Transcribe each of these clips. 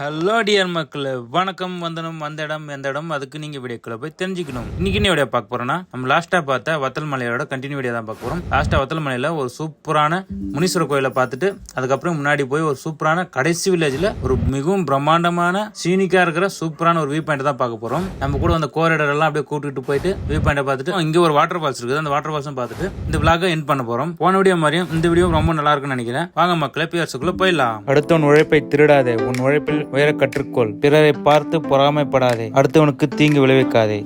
Hello dear மக்களே. வணக்கம் வந்தனம் வந்த இடம் எந்த இடம் அதுக்கு நீங்க வீடியோக்குள்ள போய் தெரிஞ்சுக்கணும். இன்னைக்கு என்ன வீடியோ பார்க்க போறோம்னா நம்ம லாஸ்டா பார்த்த வத்தல் மலையோட கண்டினியூ வீடியோ தான் பார்க்க போறோம். லாஸ்டா வத்தல் மலையில ஒரு சூப்பரான முனீஸ்வரர் கோயிலை பார்த்துட்டு அதுக்கப்புறம் முன்னாடி போய் ஒரு சூப்பரான கடைசி வில்லேஜ்ல ஒரு மிகவும் பிரம்மாண்டமான சீனிக்கா இருக்கிற சூப்பரான ஒரு வியூ பாயிண்ட் தான் பார்க்க போறோம். நம்ம கூட அந்த கோரிடர் எல்லாம் அப்படியே கூட்டிட்டு போயிட்டு வியூ பாயிண்ட் பார்த்துட்டு இங்க ஒரு வாட்டர் ஃபால்ஸ் இருக்குது. அந்த வாட்டர் ஃபால்ஸும் பார்த்துட்டு இந்த விளாக என் பண்ண போறோம். போன வீடியோ மாதிரியும் இந்த வீடியோ ரொம்ப நல்லா இருக்குன்னு நினைக்கிறேன். வாங்க மக்களே பியர்ஸுக்குள்ள போயிடலாம். அடுத்தவன் உழைப்பை திருடாதே. உன் உழைப்பில் உயர கற்றுக்கொள். பிறரை பார்த்து பொறாமைப்படாதே. அடுத்தவனுக்கு தீங்கு விளைவிக்காதே.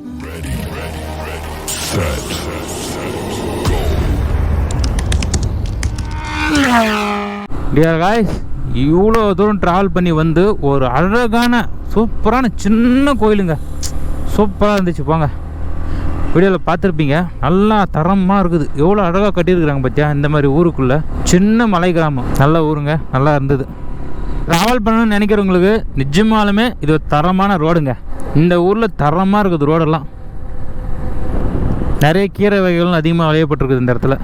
டியர் காய்ஸ் இவ்வளோ தூரம் ட்ராவல் பண்ணி வந்து ஒரு அழகான சூப்பரான சின்ன கோயிலுங்க. சூப்பராக இருந்துச்சு போங்க. வீடியோவில் பார்த்துருப்பீங்க. நல்லா தரமாக இருக்குது. எவ்வளோ அழகாக கட்டியிருக்கிறாங்க பார்த்தியா இந்த மாதிரி ஊருக்குள்ளே. சின்ன மலை கிராமம். நல்ல ஊருங்க. நல்லா இருந்தது. ட்ராவல் பண்ணணும்னு நினைக்கிறவங்களுக்கு நிஜமாலுமே இது ஒரு தரமான ரோடுங்க. இந்த ஊரில் தரமாக இருக்குது ரோடெல்லாம். நிறைய கீரை வகைகளும் அதிகமாக விளையப்பட்டிருக்குது இந்த இடத்துல.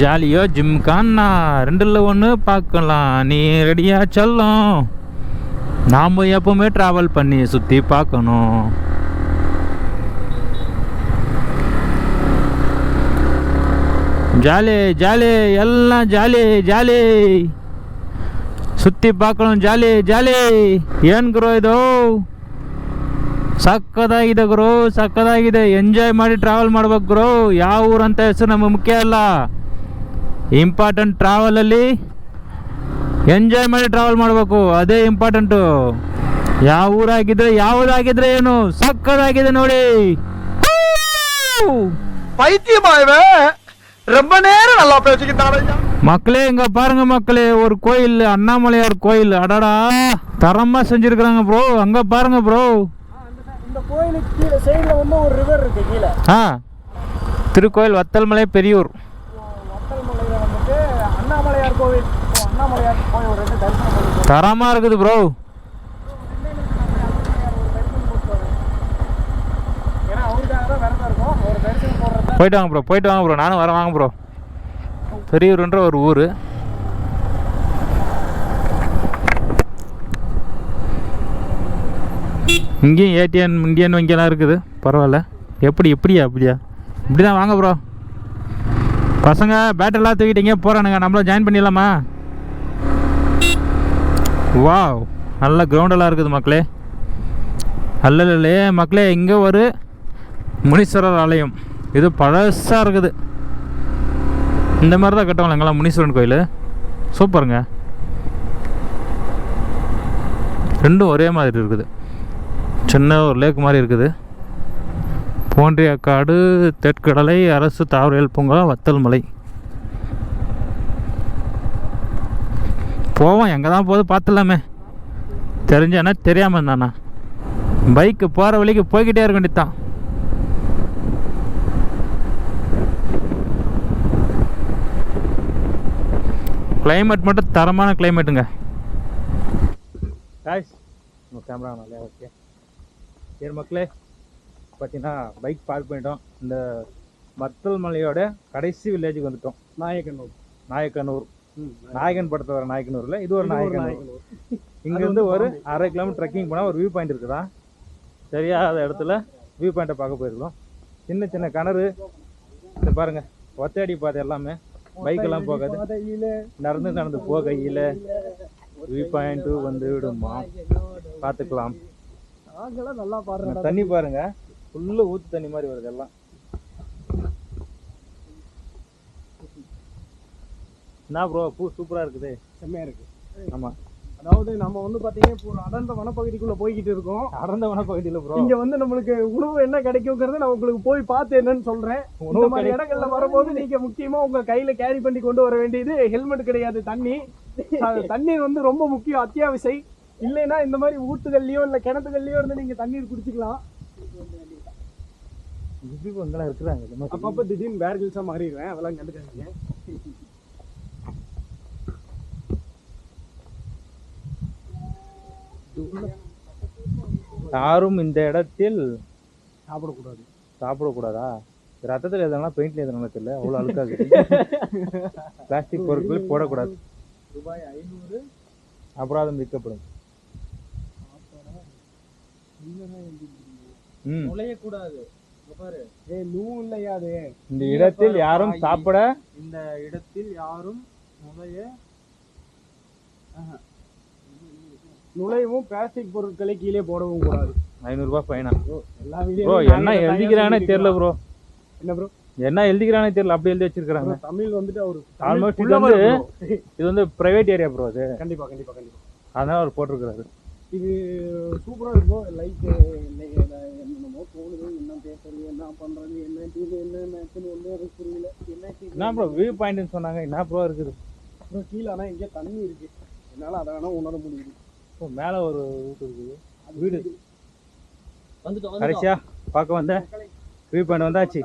ஜாலியோ ஜிம்கான்னா ரெண்டில் ஒன்று பார்க்கலாம். நீ ரெடியாக சொல்லும். நாம் எப்பவுமே ட்ராவல் பண்ணி சுற்றி பார்க்கணும். ஜாலி ஜாலி எல்லாம் ஜாலி ஜாலி. ಸುತ್ತಿ ಬಾಕಳು, ಜಾಲಿ ಜಾಲಿ. ಏನು ಗುರು ಇದು? ಸಕ್ಕದಾಗಿದೆ ಗುರು, ಸಕ್ಕದಾಗಿದೆ. ಎಂಜಾಯ್ ಮಾಡಿ ಟ್ರಾವೆಲ್ ಮಾಡ್ಬೇಕು ಗುರು. ಯಾವ ಊರಂತ ಹೆಸರು ನಮಗೆ ಮುಖ್ಯ ಅಲ್ಲ. ಇಂಪಾರ್ಟೆಂಟ್ ಟ್ರಾವೆಲಲ್ಲಿ ಎಂಜಾಯ್ ಮಾಡಿ ಟ್ರಾವೆಲ್ ಮಾಡಬೇಕು. ಅದೇ ಇಂಪಾರ್ಟೆಂಟು ಯಾವ ಊರಾಗಿದ್ರೆ, ಯಾವುದಾಗಿದ್ರೆ ಏನು? ಸಕ್ಕದಾಗಿದೆ ನೋಡಿ. ಪೈತಿ രമ്പ നേരം നല്ല പേച്ചിട്ടാണ് மக்களே இங்க பாருங்க மக்களே ஒரு கோயில் அண்ணாமலையார் கோயில். அடடா தரமா செஞ்சிருக்கிறாங்க ப்ரோ அங்க பாருங்க ப்ரோ இந்த கோயிலுக்கு கீழே சைடுல வந்து ஒரு ரிவர் இருக்கு கீழே. ஆ திருக்கோயில் வத்தல்மலை பெரியூர். வத்தல் மலையில வந்துட்டு அண்ணாமலையார் கோவில் இப்போ அண்ணாமலையார் போய் ஒரு ரெண்டு தரிசனம் பண்ணிட்டு தரமா இருக்குது ப்ரோ போயிட்டு வாங்க ப்ரோ போயிட்டு வாங்க ப்ரோ நானும் வரேன் வாங்க ப்ரோ பெரியூர்ன்ற ஒரு ஊர். இங்கேயும் ஏடிஎன் இந்தியன் வங்கியெல்லாம் இருக்குது. பரவாயில்ல. எப்படி எப்படியா அப்படியா? இப்படி தான் வாங்க ப்ரோ பசங்க பேட்டெல்லாம் தூக்கிட்டீங்க போகிறானுங்க நம்மளும் ஜாயின் பண்ணிடலாமா? வாவ் நல்ல கிரவுண்டெல்லாம் இருக்குது மக்களே. அல்லலே மக்களே இங்கே ஒரு முனீஸ்வரர் ஆலயம். இது பழசாக இருக்குது. இந்த மாதிரி தான் கட்டுவாங்களா முனீஸ்வரன் கோயில். சூப்பருங்க. ரெண்டும் ஒரே மாதிரி இருக்குது. சின்ன ஒரு லேக் மாதிரி இருக்குது. போன்றியக்காடு தெற்கடலை அரசு தாவரவியல் பூங்கா வத்தல் மலை. போவோம் எங்கே தான் போகுது பார்த்துலாமே தெரிஞ்சானா தெரியாமல் இருந்தானா? பைக்கு போகிற வழிக்கு போய்கிட்டே இருக்க வேண்டியதான் கிளைமேட் மட்டும் தரமான கிளைமேட்டுங்க காய்ஸ் உங்கள் கேமரா நல்லா ஓகே சரி மக்களே பார்த்தீங்கன்னா பைக் பார்க் பண்ணிட்டோம். இந்த மத்தல் மலையோட கடைசி வில்லேஜுக்கு வந்துட்டோம். நாயக்கனூர். நாயக்கனூர். நாயகன் படத்தை வர நாயக்கனூரில் இது ஒரு நாயக்கனூர். நாயக்கனூர். இங்கேருந்து ஒரு அரை கிலோமீட்டர் ட்ரெக்கிங் போனால் ஒரு வியூ பாயிண்ட் இருக்குதா தெரியாத இடத்துல வியூ பாயிண்ட்டை பார்க்க போயிருக்கோம். சின்ன சின்ன கிணறு. இந்த பாருங்க ஒத்தடி பாதை எல்லாமே. பைக்கெல்லாம் போகாது. பாதையில. நடந்து நடந்து போகையில் வியூ பாயிண்ட்டு வந்து விடுமா? பார்த்துக்கலாம் நல்லா பாடுறோம் தண்ணி பாருங்க. ஃபுல்லு ஊத்து தண்ணி மாதிரி வருது எல்லாம். என்ன ப்ரோ பூ சூப்பராக இருக்குது. செம்மையா இருக்கு. ஆமாம் அதாவது நம்ம வந்து பாத்தீங்கன்னா இப்போ அடர்ந்த வனப்பகுதிக்குள்ள போய்கிட்டு இருக்கோம். அடர்ந்த வனப்பகுதியில் ப்ரோ இங்க வந்து நம்மளுக்கு உணவு என்ன கிடைக்குங்கிறத நான் உங்களுக்கு போய் பார்த்து என்னன்னு சொல்றேன். இந்த மாதிரி இடங்கள்ல வரும்போது நீங்க முக்கியமா உங்க கையில கேரி பண்ணி கொண்டு வர வேண்டியது ஹெல்மெட் கிடையாது தண்ணி. தண்ணீர் வந்து ரொம்ப முக்கியம் அத்தியாவசியம். இல்லைன்னா இந்த மாதிரி ஊத்துகள்லயோ இல்ல கிணத்துகள்லயோ இருந்து நீங்க தண்ணீர் குடிச்சுக்கலாம். இப்படி இருக்கிறாங்க. அப்பப்ப திடீர்னு பேர்கில்ஸா மாறிடுவேன். அதெல்லாம் கண்டுக்காதீங்க. யாரும் இந்த இடத்தில் சாப்பிடக்கூடாது. சாப்பிடக்கூடாதா? ரத்தத்தில் எதனா பெயிண்ட்ல எதனா தெரியல. அவ்வளோ அழுக்காது பிளாஸ்டிக் பொருட்கள் போடக்கூடாது. ரூபாய் ஐநூறு. அபராதம் விற்கப்படும். நுழையக்கூடாது. இந்த இடத்தில் யாரும் சாப்பிட இந்த இடத்தில் யாரும் நுழைய நுழைவும் பிளாஸ்டிக் பொருட்களை கீழே போடவும் கூடாது. ஐநூறுரூபா ஃபைனா எல்லா ப்ரோ என்ன எழுதிக்கிறானே தெரியல ப்ரோ என்ன ப்ரோ என்ன எழுதிக்கிறானே தெரியல அப்படி எழுதி வச்சிருக்காங்க தமிழ் வந்துட்டு அவரு Almost இது வந்து-. இது வந்து பிரைவேட் ஏரியா ப்ரோ அது. கண்டிப்பா கண்டிப்பா கண்டிப்பா. அதனால அவர் போட்டிருக்காரு இது சூப்பரா இருக்கும் லைக் என்னென்னமோ தோணுது என்ன பேசுறது என்ன பண்றது என்ன இது என்ன மேட்ச்னு எனக்கு புரியல. என்ன என்ன ப்ரோ வியூ பாயிண்ட்னு சொன்னாங்க என்ன ப்ரோ இருக்குது? ப்ரோ கீழே ஆனா இங்கே தண்ணி இருக்கு. என்னால அதை வேணா உணர முடியுது. மேலே ஒரு வீடு இருக்குது. வீடு. வந்துட்டோம் கடைசியா பார்க்க வந்த வியூ பாயிண்ட் வந்தாச்சு.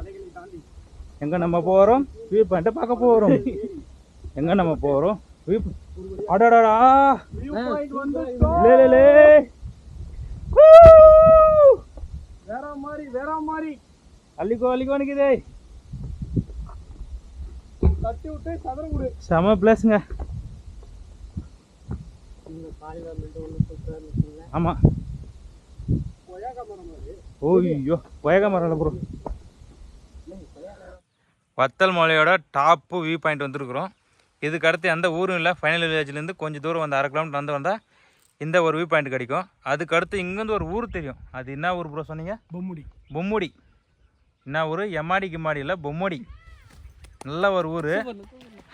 எங்க நம்ம போறோம்? வியூ பாயிண்ட்டை பார்க்க போறோம். எங்க நம்ம போறோம்? வியூ வந்து லே வேற மாதிரி வேற மாதிரி. அள்ளிக்கோ அள்ளிக்கோ நிக்குதே தட்டி விட்டு சதுர விடு செம பிளேஸுங்க ஆமா. கொய்யாக்கா மரம் மாதிரி ஓய்யோ கொயக மரம் ப்ரோ. வத்தல் மலையோட டாப்பு வியூ பாயிண்ட் வந்திருக்கிறோம். இதுக்கு அடுத்து எந்த ஊரும் இல்லை. ஃபைனல் வில்லேஜ்லேருந்து கொஞ்சம் தூரம் வந்து அரை கிலோமீட்டர் வந்து வந்தால் இந்த ஒரு வியூ பாயிண்ட் கிடைக்கும். அதுக்கு அடுத்து இங்கேருந்து ஒரு ஊர் தெரியும். அது என்ன ஊர் ப்ரோ சொன்னீங்க? பொம்முடி. பொம்முடி. என்ன ஊர்? எம்மாடி கிம்மாடி இல்லை பொம்முடி. நல்ல ஒரு ஊர்.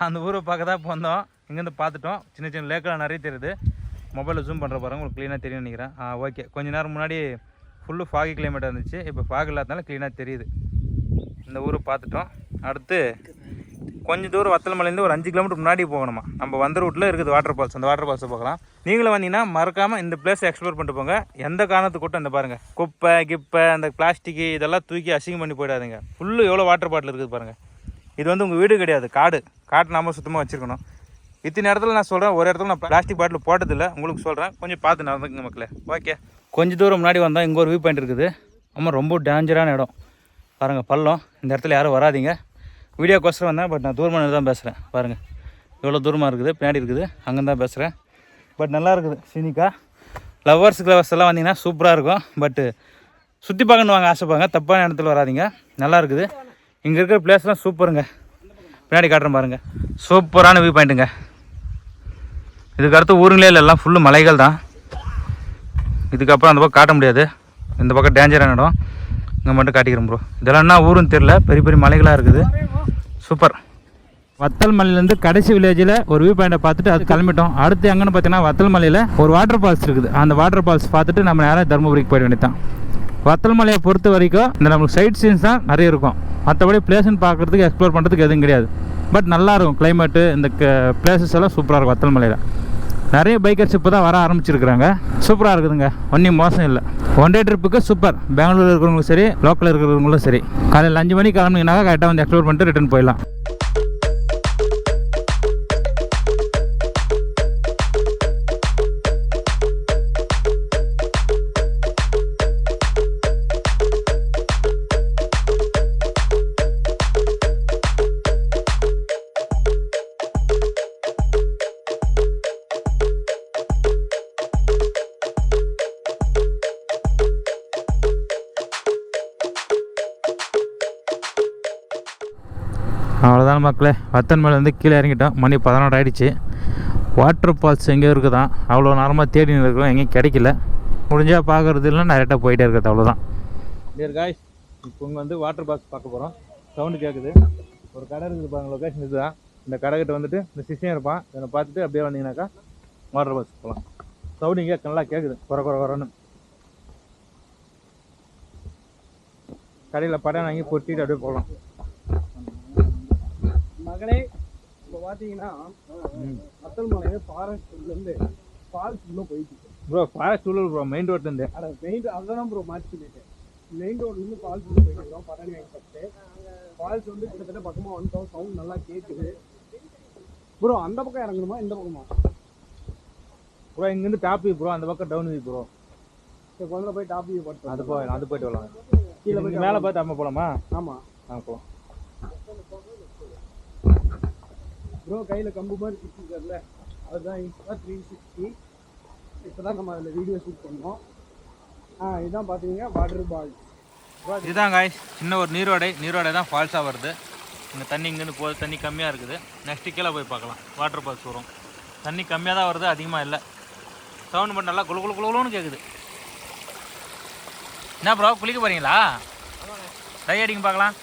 அந்த ஊரை பார்க்க தான் இப்போ வந்தோம் இங்கேருந்து பார்த்துட்டோம். சின்ன சின்ன லேக்கெல்லாம் நிறைய தெரியுது. மொபைலில் ஜூம் பண்ணுற பாருங்க உங்களுக்கு க்ளீனாக தெரியும் நினைக்கிறேன். ஆ ஓகே கொஞ்ச நேரம் முன்னாடி ஃபுல்லு ஃபாகி கிளைமேட்டாக இருந்துச்சு. இப்போ ஃபாக் இல்லாதனால க்ளீனாக தெரியுது. இந்த ஊரை பார்த்துட்டோம். அடுத்து கொஞ்சம் தூரம் வத்தலமலையிலேருந்து ஒரு அஞ்சு கிலோமீட்டர் முன்னாடி போகணுமா? நம்ம வந்த ரூட்டில் இருக்குது வாட்டர் ஃபால்ஸ் அந்த வாட்டர் ஃபால்ஸை பார்க்கலாம் நீங்களும் வந்தீங்கன்னா மறக்காமல் இந்த பிளேஸை எக்ஸ்ப்ளோர் பண்ணிட்டு போங்க. எந்த காரணத்துக்கு கூட்டம் இந்த பாருங்கள் குப்பை கிப்பை அந்த பிளாஸ்டிக்கு இதெல்லாம் தூக்கி அசிங்கம் பண்ணி போயிடாதீங்க. ஃபுல்லு எவ்வளோ வாட்டர் பாட்டில் இருக்குது பாருங்கள் இது வந்து உங்கள் வீடு கிடையாது காடு. காட்டு நாம சுத்தமாக வச்சுருக்கணும். இத்தனை இடத்துல நான் சொல்கிறேன் ஒரு இடத்துல நான் பிளாஸ்டிக் பாட்டில் போட்டதில்லை. உங்களுக்கு சொல்கிறேன் கொஞ்சம் பார்த்து நடந்துங்க மக்களே. ஓகே கொஞ்சம் தூரம் முன்னாடி வந்தால் இங்கே ஒரு வியூ பாயிண்ட் இருக்குது. ஆமாம் ரொம்ப டேஞ்சரான இடம். பாருங்கள் பள்ளம். இந்த இடத்துல யாரும் வராதிங்க. வீடியோக்கோசரம் வந்தேன் பட் நான் தூரமாக தான் பேசுகிறேன் பாருங்கள் இவ்வளோ தூரமாக இருக்குது பின்னாடி இருக்குது. அங்கே தான் பேசுகிறேன் பட் நல்லா இருக்குது சீனிக்கா. லவ்வர்ஸ் கிளவர்ஸ் எல்லாம் வந்தீங்கன்னா சூப்பராக இருக்கும். பட்டு சுற்றி பார்க்கணும் வாங்க ஆசைப்பாங்க தப்பான இடத்துல வராதீங்க. நல்லா இருக்குது. இங்கே இருக்கிற பிளேஸ்லாம் சூப்பருங்க பின்னாடி காட்டுறேன் பாருங்கள் சூப்பரான வியூ பாயிண்ட்டுங்க இதுக்கடுத்து ஊருங்களே இல்லை எல்லாம் ஃபுல்லு மலைகள் தான். இதுக்கப்புறம் அந்த பக்கம் காட்ட முடியாது. இந்த பக்கம் டேஞ்சரான இடம் இங்கே மட்டும் காட்டிக்கிறோம் ப்ரோ இதெல்லாம் என்ன ஊருன்னு தெரில பெரிய பெரிய மலைகளாக இருக்குது. சூப்பர் வத்தல் மலையிலேருந்து கடைசி வில்லேஜில் ஒரு வியூ பாயிண்டை பார்த்துட்டு அது கிளம்பிட்டோம். அடுத்து எங்கன்னு பார்த்தீங்கன்னா வத்தல் மலையில் ஒரு வாட்டர் ஃபால்ஸ் இருக்குது. அந்த வாட்டர் ஃபால்ஸ் பார்த்துட்டு நம்ம நேராக தருமபுரிக்கு போயிட வேண்டியதான் வத்தல் மலையை பொறுத்த வரைக்கும் இந்த நம்மளுக்கு சைட் சீன்ஸ் தான் நிறைய இருக்கும். மற்றபடி பிளேஸ்ன்னு பார்க்குறதுக்கு எக்ஸ்ப்ளோர் பண்ணுறதுக்கு எதுவும் கிடையாது. பட் நல்லாயிருக்கும் கிளைமேட்டு இந்த பிளேசஸ் எல்லாம் சூப்பராக இருக்கும் வத்தல் மலையில். நிறைய பைக்கர்ஸ் இப்போ தான் வர ஆரம்பிச்சிருக்கிறாங்க. சூப்பராக இருக்குதுங்க. ஒன்றும் மோசம் இல்லை. ஒன் டே ட்ரிப்புக்கு சூப்பர் பெங்களூர் இருக்கிறவங்களும் சரி லோக்கலில் இருக்கிறவங்களும் சரி. காலையில் அஞ்சு மணிக்கு கிளம்புனீங்கன்னா கரெக்டாக வந்து எக்ஸ்ப்ளோர் பண்ணிட்டு ரிட்டர்ன் போயிடலாம். அவ்வளோதான் மக்களே. வத்தன் மேலேருந்து கீழே இறங்கிட்டோம். மணி பதினொன்று ஆயிடுச்சு. வாட்டர் ஃபால்ஸ் எங்கேயோ இருக்குதான் அவ்வளோ நேரமாக தேடி இருக்கிறோம் எங்கேயும் கிடைக்கல. முடிஞ்சால் பார்க்குறது இல்லைன்னா டேரெக்டாக போயிட்டே இருக்கிறது. அவ்வளோதான் டியர் காய்ஸ் இப்போ இங்கே வந்து வாட்டர் ஃபால்ஸ் பார்க்க போகிறோம் சவுண்டு கேட்குது ஒரு கடை இருக்குது பாருங்க. லொக்கேஷன் இதுதான். இந்த கடைக்கிட்ட வந்துட்டு இந்த சிஷியம் இருப்பான். இதை பார்த்துட்டு அப்படியே வந்தீங்கன்னாக்கா வாட்டர் ஃபால்ஸ் போகலாம் சவுண்டு இங்கே நல்லா கேட்குது குறை குறை குறைன்னு கடையில் படம் வாங்கி பொட்டிட்டு அப்படியே போகலாம் மகளே இப்போ பார்த்தீங்கன்னா அத்தல் மலையில ஃபாரஸ்ட் இருந்து ஃபால்ஸ் உள்ள போயிட்டு ப்ரோ ஃபாரஸ்ட் உள்ள ப்ரோ மெயின் ரோட்லேருந்து அட மெயின் அதுதான் ப்ரோ மாற்றி சொல்லிட்டேன். மெயின் ரோட்ல இருந்து ஃபால்ஸ் உள்ள போயிட்டு இருக்கோம் பட்டாணி வாங்கி சாப்பிட்டு. ஃபால்ஸ் வந்து கிட்டத்தட்ட பக்கமா வந்துட்டோம் சவுண்ட் நல்லா கேட்குது ப்ரோ அந்த பக்கம் இறங்கணுமா இந்த பக்கமா? ப்ரோ இங்கேருந்து டாப் வியூ ப்ரோ அந்த பக்கம் டவுன் வியூ ப்ரோ முதல்ல போய் டாப் வியூ போட்டு அது போய் அது போயிட்டு வரலாம். கீழே போய் மேலே பார்த்து அம்மா போகலாமா ஆமா. ஆ போகலாம் ப்ரோ கையில கம்பு மாதிரி சுற்றிருக்காருல அதுதான் இன்ஸ்டா த்ரீ சிக்ஸ்டி இப்போ தான் நம்ம அதில் வீடியோ ஷூட் பண்ணோம். ஆ இதான் பார்த்தீங்க வாட்டர் பால் இதுதான் காய்ஸ் சின்ன ஒரு நீரோடை. நீரோடை தான் ஃபால்ஸாக வருது. இந்த தண்ணி இங்கேருந்து போகுது தண்ணி கம்மியாக இருக்குது. நெக்ஸ்ட்டு கீழே போய் பார்க்கலாம். வாட்டர் ஃபால்ஸ் வரும். தண்ணி கம்மியாக தான் வருது அதிகமாக இல்லை. சவுண்ட் மட்டும் நல்லா குளு குளு குளுன்னு கேட்குது என்ன ப்ரோ குளிக்க போகிறீங்களா டை அடிங்க பார்க்கலாம்.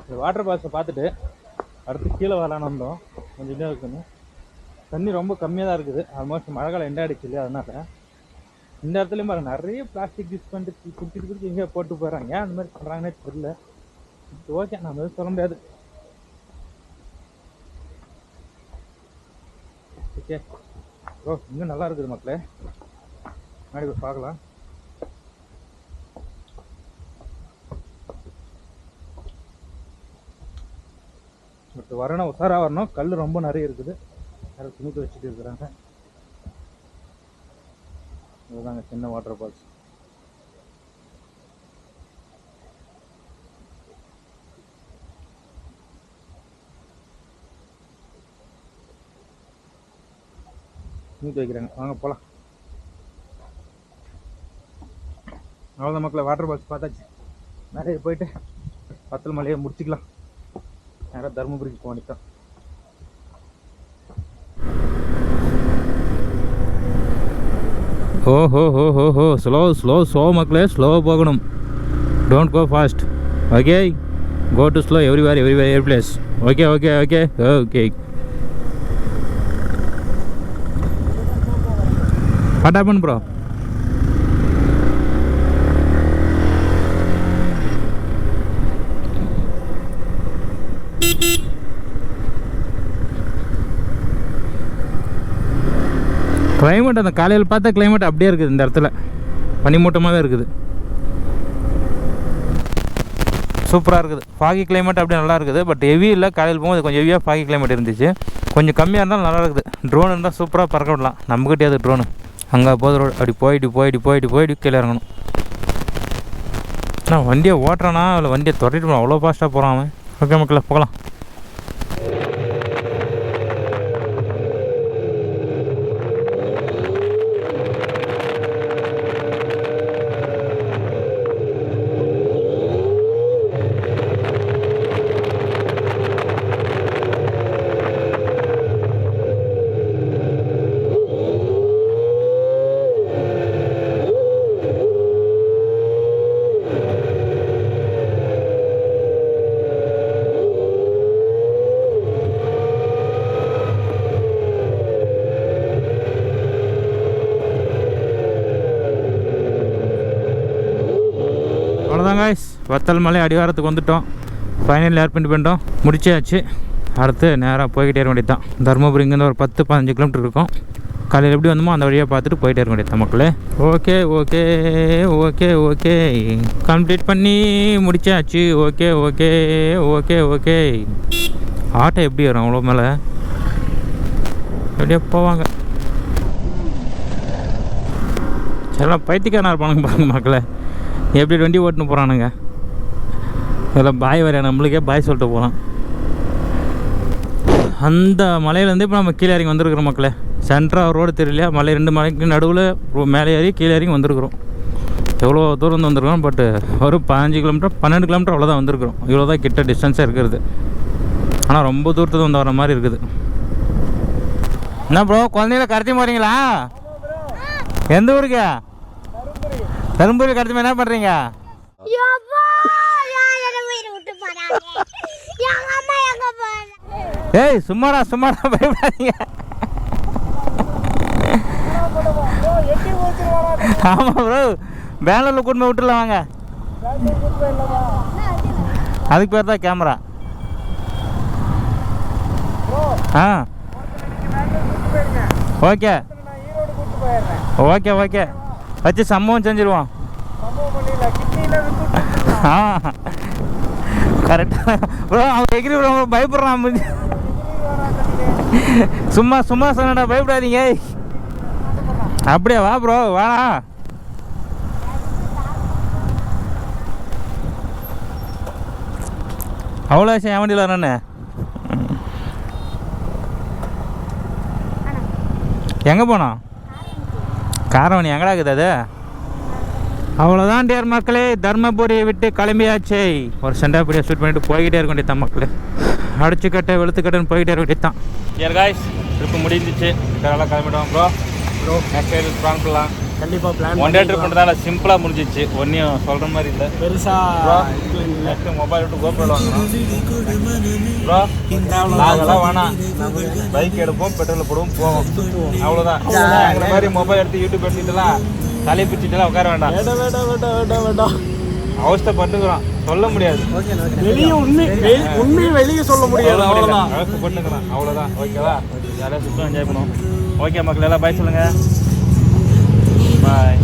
இந்த வாட்டர் பால்ஸை பார்த்துட்டு அடுத்து கீழே வரலான்னு வந்தோம். கொஞ்சம் இதாக இருக்குன்னு. தண்ணி ரொம்ப கம்மியாக தான் இருக்குது. ஆல்மோஸ்ட் மழை காலம் எண்ட் ஆகிடுச்சு இல்லையா? அதனால. இந்த இடத்துலையும் பாருங்க நிறைய பிளாஸ்டிக் யூஸ் பண்ணிட்டு குடிச்சிட்டு குடிச்சு எங்கேயோ போட்டு போகிறாங்க ஏன் அந்த மாதிரி பண்ணுறாங்கன்னே தெரியல. ஓகே நம்ம எதுவும் சொல்ல முடியாது. ஓகே ஓ இன்னும் நல்லா இருக்குது மக்களே. முன்னாடி போய் பார்க்கலாம். பட் வரணும் உசாராக வரணும். கல் ரொம்ப நிறைய இருக்குது. யாரும் துணித்து வச்சுட்டு இருக்கிறாங்க. இதுதாங்க சின்ன வாட்டர் ஃபால்ஸ் துணித்து வைக்கிறாங்க. வாங்க போகலாம் அவ்வளோதான் மக்களை. வாட்டர் ஃபால்ஸ் பார்த்தாச்சு. நிறைய போயிட்டு பத்தல் மலையை முடிச்சுக்கலாம். நேராக தருமபுரிக்கு போனித்தான் ஓ ஹோ ஹோ ஹோ ஹோ ஸ்லோ ஸ்லோ ஸ்லோ மக்களே ஸ்லோவாக போகணும் don't go fast okay go to slow everywhere everywhere every place okay okay okay okay what bro climate அந்த காலையில் பார்த்தா கிளைமேட் அப்படியே இருக்குது இந்த இடத்துல. பனிமூட்டமாகவே இருக்குது. சூப்பராக இருக்குது. ஃபாகி கிளைமேட் அப்படியே நல்லா இருக்குது. பட் ஹெவி இல்லை. காலையில் போகும்போது கொஞ்சம் ஹெவியாக ஃபாகி கிளைமேட் இருந்துச்சு. கொஞ்சம் கம்மியாக இருந்தாலும் நல்லா இருக்குது. ட்ரோன் இருந்தால் சூப்பராக பறக்க விடலாம். நம்மக்கிட்டே அது ட்ரோனு அங்கே போது ரோடு அப்படி போயிட்டு போயிட்டு போயிட்டு போயிட்டு கீழே இறங்கணும். நான் வண்டியை ஓட்டுறேன்னா இல்லை வண்டியை தொடரிட்டு போகிறான் அவ்வளோ ஃபாஸ்ட்டாக போகிறான் அவன். ஓகே மக்களை போகலாம் அவ்வளோதான் காய்ஸ் வத்தல் மலை அடிவாரத்துக்கு வந்துட்டோம். ஃபைனல் ஏர்பெண்ட் பண்ணிட்டோம் முடிச்சாச்சு. அடுத்து நேராக போய்கிட்டே இருக்க வேண்டியது தான் தருமபுரி இங்கேருந்து ஒரு பத்து பதினஞ்சு கிலோமீட்டர் இருக்கும். காலையில் எப்படி வந்தோமோ அந்த வழியாக பார்த்துட்டு போயிட்டே இருக்க வேண்டியது தான் மக்களே. Okay okay okay okay complete பண்ணி முடிச்சாச்சு. Okay okay okay okay auto எப்படி வரும் அவ்வளோ மேலே? எப்படியே போவாங்க. எல்லாம் பைத்தியக்காரனாக இருப்பானுங்க பாருங்க மக்களே. எப்படி வண்டி ஓட்டுன்னு போகிறானுங்க இதில் பாய் வரையா நம்மளுக்கே பாய் சொல்லிட்டு போகிறான். அந்த மலையிலேருந்து இப்போ நம்ம கீழே இறங்கி வந்திருக்கிறோம் மக்களே. சென்ட்ரா ரோடு தெரியலையா? மலை ரெண்டு மலைக்கு நடுவில் மேலே ஏறி கீழே இறங்கி வந்திருக்கிறோம். எவ்வளோ தூரம் வந்து வந்திருக்கோம் பட்டு ஒரு பதினஞ்சு கிலோமீட்டர் பன்னெண்டு கிலோமீட்டர் அவ்வளோதான் வந்திருக்கிறோம். இவ்வளோ தான் கிட்ட டிஸ்டன்ஸாக இருக்கிறது. ஆனால் ரொம்ப தூரத்துக்கு வந்து வர மாதிரி இருக்குது. என்ன ப்ரோ குழந்தைங்கள கடத்தி போகிறீங்களா எந்த ஊருக்கு? தருமபுரி. கடத்தி என்ன பண்ணுறீங்க யப்பா, யார் என்னை உயிரை விட்டு போறாங்க? எங்க அம்மா எங்க போறாங்க? ஏய் சும்மாடா சும்மாடா பயப்படாதீங்க. ஆமாம் ப்ரோ பெங்களூரில் கூட்டு போய் விட்டுலாம் வாங்க. அதுக்கு பேர் தான் கேமரா. ஆ. ஓகே. Okay okay. வச்சு சம்பவம் செஞ்சிருவோம். ஆ. கரெக்டாக ப்ரோ அவன் எகிரி ப்ரோ பயப்படுறான் சும்மா சும்மா சொன்னடா பயப்படாதீங்க. அப்படியே வா ப்ரோ வாடா. அவ்வளோ விஷயம் என் வண்டியில் வரணுன்னு எங்கே போனோம் காரவணி எங்கடா இருக்குது அது? அவ்வளோதான் டேர் மக்களே. தர்மபுரியை விட்டு கிளம்பியாச்சே. ஒரு செண்டாப்படியை ஷூட் பண்ணிட்டு போய்கிட்டே இருக்க வேண்டியதான் மக்களே. அடிச்சுக்கட்டை வெளுத்துக்கட்டைன்னு போய்கிட்டே இருக்க வேண்டியதான் ஏர் காய்ஸ் ட்ரிப்பு முடிஞ்சிச்சு. இதெல்லாம் கிளம்பிட்டோம் bro bro next time plan பண்ணலாம். கண்டிப்பா பிளான் ஒன் டே ட்ரிப் பண்ணுறதால சிம்பிளாக முடிஞ்சிச்சு. ஒன்றையும் சொல்கிற மாதிரி இல்லை. பெருசா ப்ரோ நெக்ஸ்ட் மொபைல் விட்டு கோப்ரோல வாங்கணும். ப்ரோ நாங்கெல்லாம் வேணாம். பைக் எடுப்போம் பெட்ரோல் போடுவோம் போவோம். அவ்வளோதான் அந்த மாதிரி மொபைல் எடுத்து யூடியூப் எடுத்துட்டுலாம். தலை பிடிச்சிட்டுலாம் உட்கார வேண்டாம். வேண்டாம் வேண்டாம் வேண்டாம் வேண்டாம் வேண்டாம் அவஸ்தைப்பட்டுக்கிறோம் சொல்ல முடியாது. வெளியே உண்மை உண்மையை வெளியே சொல்ல முடியாது. அவ்வளவுதான். அவஸ்தைப்பட்டுக்கிறோம் அவ்வளோதான் ஓகேவா? ஜாலியாக சுத்தம் என்ஜாய் பண்ணுவோம். ஓகே மக்கள் எல்லாம் பாய் சொல்லுங்கள் பாய்